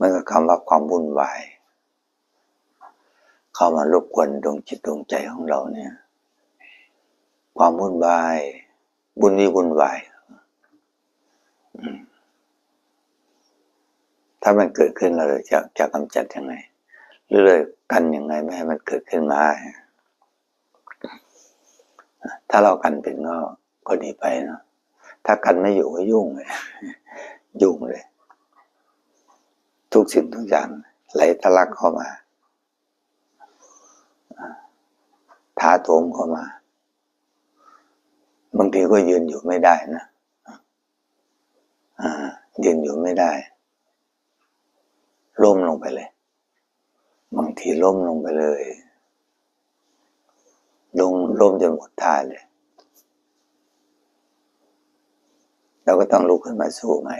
มันก็คำว่าความวุ่นวาย เข้ามารบกวนดวงจิตดวงใจของเราเนี่ย ความวุ่นวาย บุญนี้วุ่นวาย ถ้ามันเกิดขึ้นเราจะจะกำจัดยังไงหรือเลยกันยังไงไม่ให้มันเกิดขึ้นมา ถ้าเรากันเป็นก็ก็ดีไปเนาะถ้ากันไม่อยู่ก็ยุ่งเลยยุ่งเลย ทุกสิ่งทุกอย่างไหลทะลักเข้ามาท้าโถมเข้ามา บางทีก็ยืนอยู่ไม่ได้นะยืนอยู่ไม่ได้ ล้มลงไปเลย บางทีล้มลงไปเลยลงล้มจนหมดท่าเลย เราก็ต้องลุกขึ้นมาสู้ใหม่